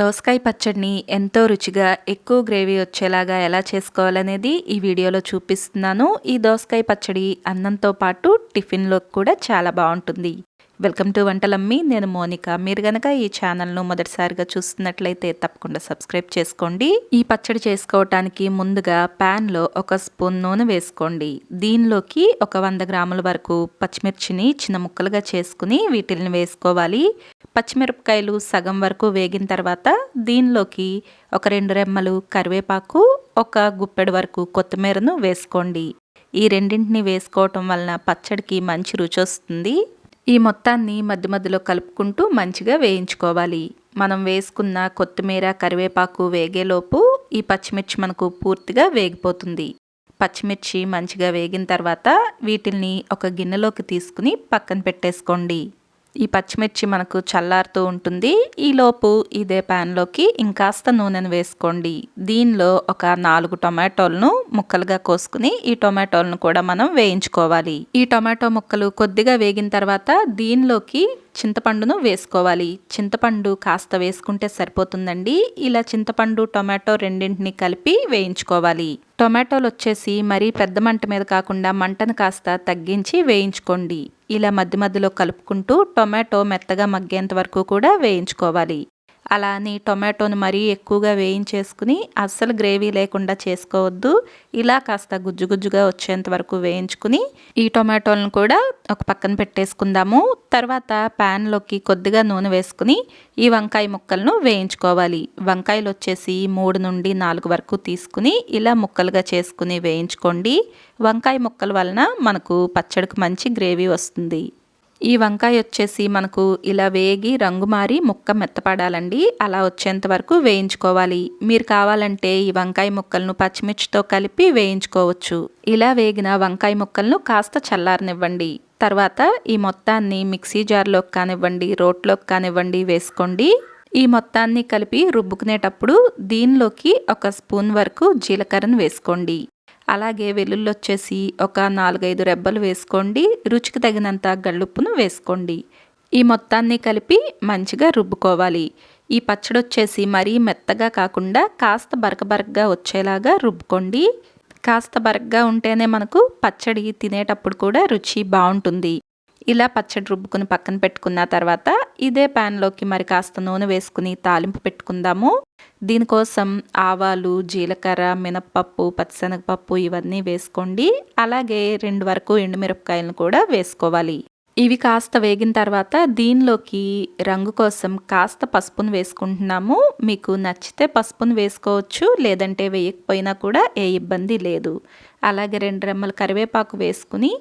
దోసకాయ పచ్చడిని ఎంతో రుచిగా ఎక్కువ గ్రేవీ వచ్చేలాగా ఎలా చేసుకోవాలనేది ఈ వీడియోలో చూపిస్తున్నాను. ఈ దోసకాయ పచ్చడి అన్నంతో పాటు టిఫిన్లో కూడా చాలా బాగుంటుంది. వెల్కమ్ టు వంటలమ్మి. నేను మోనిక. మీరు గనక ఈ ఛానల్ను మొదటిసారిగా చూస్తున్నట్లయితే తప్పకుండా సబ్స్క్రైబ్ చేసుకోండి. ఈ పచ్చడి చేసుకోవటానికి ముందుగా ప్యాన్లో ఒక స్పూన్ నూనె వేసుకోండి. దీనిలోకి ఒక వంద గ్రాముల వరకు పచ్చిమిర్చిని చిన్న ముక్కలుగా చేసుకుని వీటిని వేసుకోవాలి. పచ్చిమిరపకాయలు సగం వరకు వేగిన తర్వాత దీనిలోకి ఒక రెండు రెమ్మలు కరివేపాకు ఒక గుప్పెడు వరకు కొత్తిమీరను వేసుకోండి. ఈ రెండింటిని వేసుకోవటం వలన పచ్చడికి మంచి రుచి వస్తుంది. ఈ మొత్తాన్ని మధ్య మధ్యలో కలుపుకుంటూ మంచిగా వేయించుకోవాలి. మనం వేసుకున్న కొత్తిమీర కరివేపాకు వేగేలోపు ఈ పచ్చిమిర్చి మనకు పూర్తిగా వేగిపోతుంది. పచ్చిమిర్చి మంచిగా వేగిన తర్వాత వీటిల్ని ఒక గిన్నెలోకి తీసుకుని పక్కన పెట్టేసుకోండి. ఈ పచ్చిమిర్చి మనకు చల్లారుతూ ఉంటుంది. ఈలోపు ఇదే ప్యాన్లోకి ఇంకాస్త నూనెను వేసుకోండి. దీనిలో ఒక నాలుగు టొమాటోలను ముక్కలుగా కోసుకుని ఈ టొమాటోలను కూడా మనం వేయించుకోవాలి. ఈ టొమాటో ముక్కలు కొద్దిగా వేగిన తర్వాత దీనిలోకి చింతపండును వేసుకోవాలి. చింతపండు కాస్త వేసుకుంటే సరిపోతుందండి. ఇలా చింతపండు టొమాటో రెండింటిని కలిపి వేయించుకోవాలి. టొమాటోలు వచ్చేసి మరీ పెద్ద మంట మీద కాకుండా మంటను కాస్త తగ్గించి వేయించుకోండి. ఇలా మధ్య మధ్యలో కలుపుకుంటూ టొమాటో మెత్తగా మగ్గేంత వరకు కూడా వేయించుకోవాలి. అలా అని టొమాటోను మరీ ఎక్కువగా వేయించేసుకుని అస్సలు గ్రేవీ లేకుండా చేసుకోవద్దు. ఇలా కాస్త గుజ్జు గుజ్జుగా వచ్చేంత వరకు వేయించుకుని ఈ టొమాటోలను కూడా ఒక పక్కన పెట్టేసుకుందాము. తర్వాత ప్యాన్లోకి కొద్దిగా నూనె వేసుకుని ఈ వంకాయ ముక్కలను వేయించుకోవాలి. వంకాయలు వచ్చేసి మూడు నుండి నాలుగు వరకు తీసుకుని ఇలా ముక్కలుగా చేసుకుని వేయించుకోండి. వంకాయ ముక్కల వలన మనకు పచ్చడికి మంచి గ్రేవీ వస్తుంది. ఈ వంకాయ వచ్చేసి మనకు ఇలా వేగి రంగు మారి ముక్క మెత్తపడాలండి. అలా వచ్చేంత వరకు వేయించుకోవాలి. మీరు కావాలంటే ఈ వంకాయ ముక్కలను పచ్చిమిర్చితో కలిపి వేయించుకోవచ్చు. ఇలా వేగిన వంకాయ ముక్కలను కాస్త చల్లారనివ్వండి. తర్వాత ఈ మొత్తాన్ని మిక్సీ జార్లోకి కానివ్వండి రోట్లోకి కానివ్వండి వేసుకోండి. ఈ మొత్తాన్ని కలిపి రుబ్బుకునేటప్పుడు దీనిలోకి ఒక స్పూన్ వరకు జీలకర్రను వేసుకోండి. అలాగే వెల్లుల్లి వచ్చేసి ఒక నాలుగైదు రెబ్బలు వేసుకోండి. రుచికి తగినంత గళ్ళుప్పును వేసుకోండి. ఈ మొత్తాన్ని కలిపి మంచిగా రుబ్బుకోవాలి. ఈ పచ్చడి వచ్చేసి మరీ మెత్తగా కాకుండా కాస్త బరకబరకగా వచ్చేలాగా రుబ్బుకోండి. కాస్త బరకగా ఉంటేనే మనకు పచ్చడి తినేటప్పుడు కూడా రుచి బాగుంటుంది. ఇలా పచ్చడి రుబ్బుకుని పక్కన పెట్టుకున్న తర్వాత ఇదే ప్యాన్లోకి మరి కాస్త నూనె వేసుకుని తాలింపు పెట్టుకుందాము. దీనికోసం ఆవాలు జీలకర్ర మినప్పప్పు పచ్చిశనగపప్పు ఇవన్నీ వేసుకోండి. అలాగే రెండు వరకు ఎండుమిరపకాయలను కూడా వేసుకోవాలి. ఇవి కాస్త వేగిన తర్వాత దీనిలోకి రంగు కోసం కాస్త పసుపును వేసుకుంటున్నాము. మీకు నచ్చితే పసుపును వేసుకోవచ్చు లేదంటే వేయకపోయినా కూడా ఏ ఇబ్బంది లేదు. అలాగే రెండు రెమ్మల కరివేపాకు వేసుకుని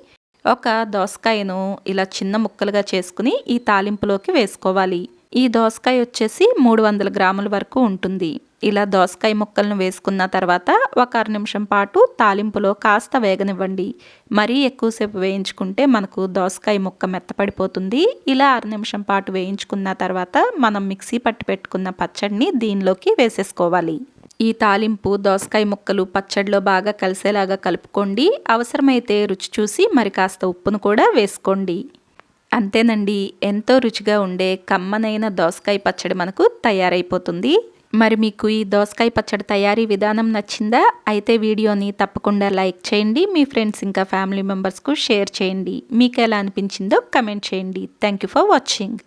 ఒక దోసకాయను ఇలా చిన్న ముక్కలుగా చేసుకుని ఈ తాలింపులోకి వేసుకోవాలి. ఈ దోసకాయ వచ్చేసి మూడు వందల గ్రాముల వరకు ఉంటుంది. ఇలా దోసకాయ ముక్కలను వేసుకున్న తర్వాత ఒక అర నిమిషం పాటు తాలింపులో కాస్త వేగనివ్వండి. మరీ ఎక్కువసేపు వేయించుకుంటే మనకు దోసకాయ ముక్క మెత్తపడిపోతుంది. ఇలా అర నిమిషం పాటు వేయించుకున్న తర్వాత మనం మిక్సీ పట్టి పెట్టుకున్న పచ్చడిని దీనిలోకి వేసేసుకోవాలి. ఈ తాలింపు దోసకాయ ముక్కలు పచ్చడిలో బాగా కలిసేలాగా కలుపుకోండి. అవసరమైతే రుచి చూసి మరి కాస్త ఉప్పును కూడా వేసుకోండి. అంతేనండి ఎంతో రుచిగా ఉండే కమ్మనైన దోసకాయ పచ్చడి మనకు తయారైపోతుంది. మరి మీకు ఈ దోసకాయ పచ్చడి తయారీ విధానం నచ్చిందా? అయితే వీడియోని తప్పకుండా లైక్ చేయండి మీ ఫ్రెండ్స్ ఇంకా ఫ్యామిలీ మెంబర్స్కు షేర్ చేయండి. మీకు ఎలా అనిపించిందో కమెంట్ చేయండి. Thank you for watching.